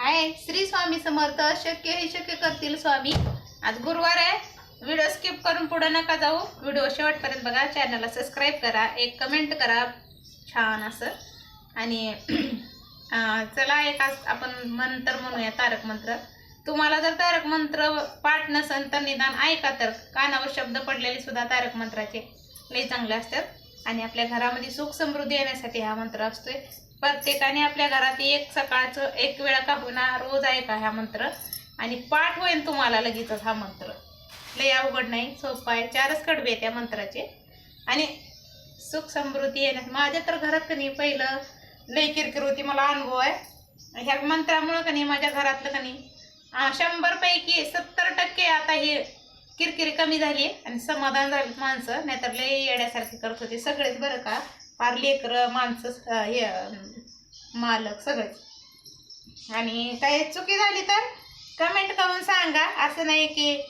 हाय श्री स्वामी समर्थ शक्य हे शक्य करतील स्वामी. आज गुरुवार आहे. व्हिडिओ स्किप करून पुढे नका जाऊ. व्हिडिओ शेवटपर्यंत बघा. चॅनलला सबस्क्राईब करा. एक कमेंट करा. छान असं. आणि चला एक आज आपण मंत्र म्हणूया तारक मंत्र. तुम्हाला जर तारक मंत्र पाठ नसेल तर निदान ऐका तर. कानावर शब्द पडलेले सुद्धा तारक मंत्राचे. लई चांगले असतात. आणि आपल्या घरामध्ये सुख समृद्धी येण्यासाठी हा मंत्र असतोय. प्रत्येकाने आपल्या घरात एक सकाळचं एक वेळा का होईना रोज ऐका हा मंत्र? आणि पाठ होईल तुम्हाला लगेचच हा मंत्र. लय अवघड नाही सोपा आहे. चारच कडवे त्या मंत्राचे. आणि सुख समृद्धी येण्यास माझ्या तर घरात कधी पहिलं लय किरकिर होती मला अनुभव आहे. ह्या मंत्रामुळं कधी माझ्या घरातलं कधी शंभर शंभरपैकी सत्तर टक्के आता हे किरकिरी कमी झाली आणि समाधान झालं माणसं नाहीतर लय येण्यासारखी करत होते सगळेच बरं का? फार लेकरं माणसं हे मालक सगळंच. आणि काही चुकी झाली तर कमेंट करून सांगा. असं नाही की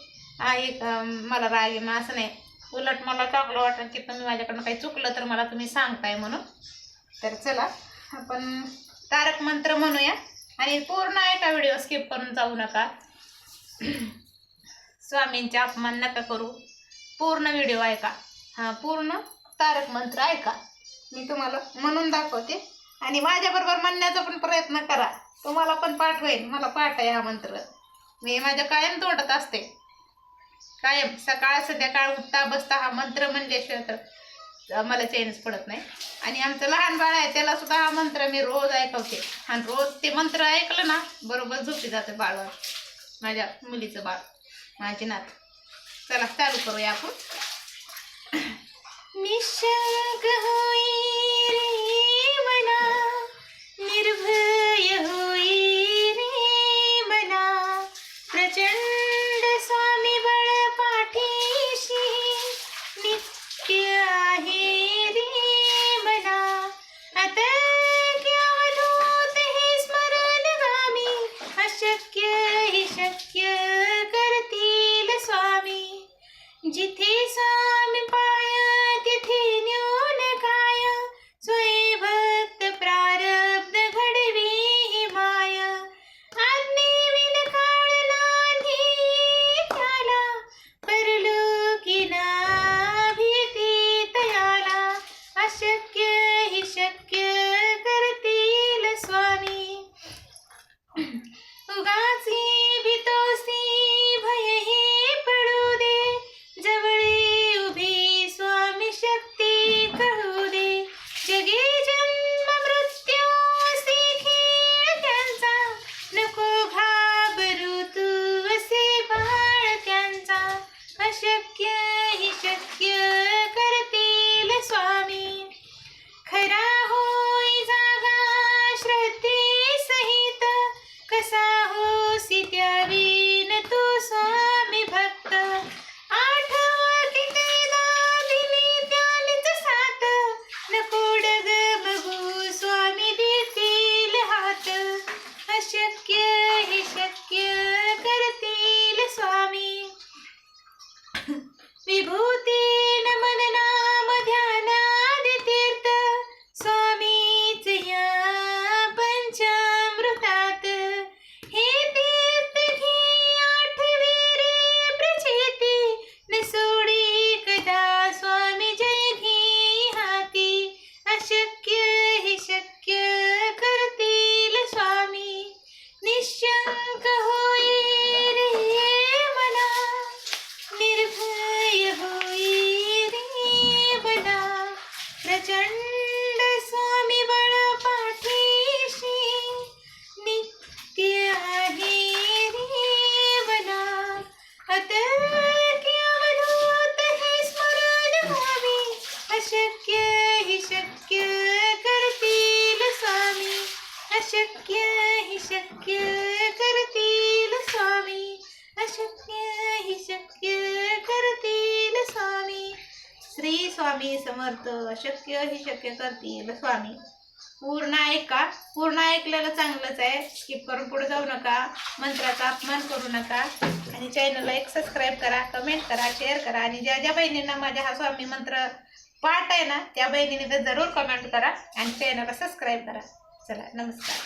आ, एक मला राग येणं असं नाही. उलट मला चांगलं वाटतं की तुम्ही माझ्याकडनं काही चुकलं तर मला तुम्ही सांगताय म्हणून. तर चला आपण तारक मंत्र म्हणूया. आणि पूर्ण ऐका व्हिडिओ स्किप करून जाऊ नका. स्वामींचे अपमान नका करू. पूर्ण व्हिडिओ ऐका. हां पूर्ण तारक मंत्र ऐका. मी तुम्हाला म्हणून दाखवते. आणि माझ्याबरोबर म्हणण्याचा पण प्रयत्न करा. तुम्हाला पण पाठवेन. मला पाठ आहे हा मंत्र. मी माझ्या कायम तोंडत असते. कायम. सकाळ संध्याकाळ उठता बसता हा मंत्र म्हणल्याशिवाय तर मला चेंज पडत नाही. आणि आमचं लहान बाळ आहे त्याला सुद्धा हा मंत्र मी रोज ऐकवते. आणि रोज ते मंत्र ऐकलं ना बरोबर झोपी जाते बाळ माझ्या मुलीचं बाळ. माझी नात. चला चालू करूया आपण. निशंक जिथे स्वामी ವಿಭೂತಿ अशक्य हि शक्य करतील स्वामी. अशक्य हि शक्य करतील स्वामी. अशक्य हि शक्य करतील स्वामी. श्री स्वामी समर्थ अशक्य हि शक्य करतील स्वामी. पूर्ण ऐका पूर्ण ऐकलेलं चांगलंच आहे. स्किप करून पुढे जाऊ नका. मंत्राचा अपमान करू नका. आणि चॅनलला एक सबस्क्राईब करा कमेंट करा शेअर करा. आणि ज्या ज्या बहिणींना माझ्या हा स्वामी मंत्र पार्ट आहे ना त्या बहिणीने तर जरूर कमेंट करा आणि चॅनलला सबस्क्राईब करा. चला नमस्कार.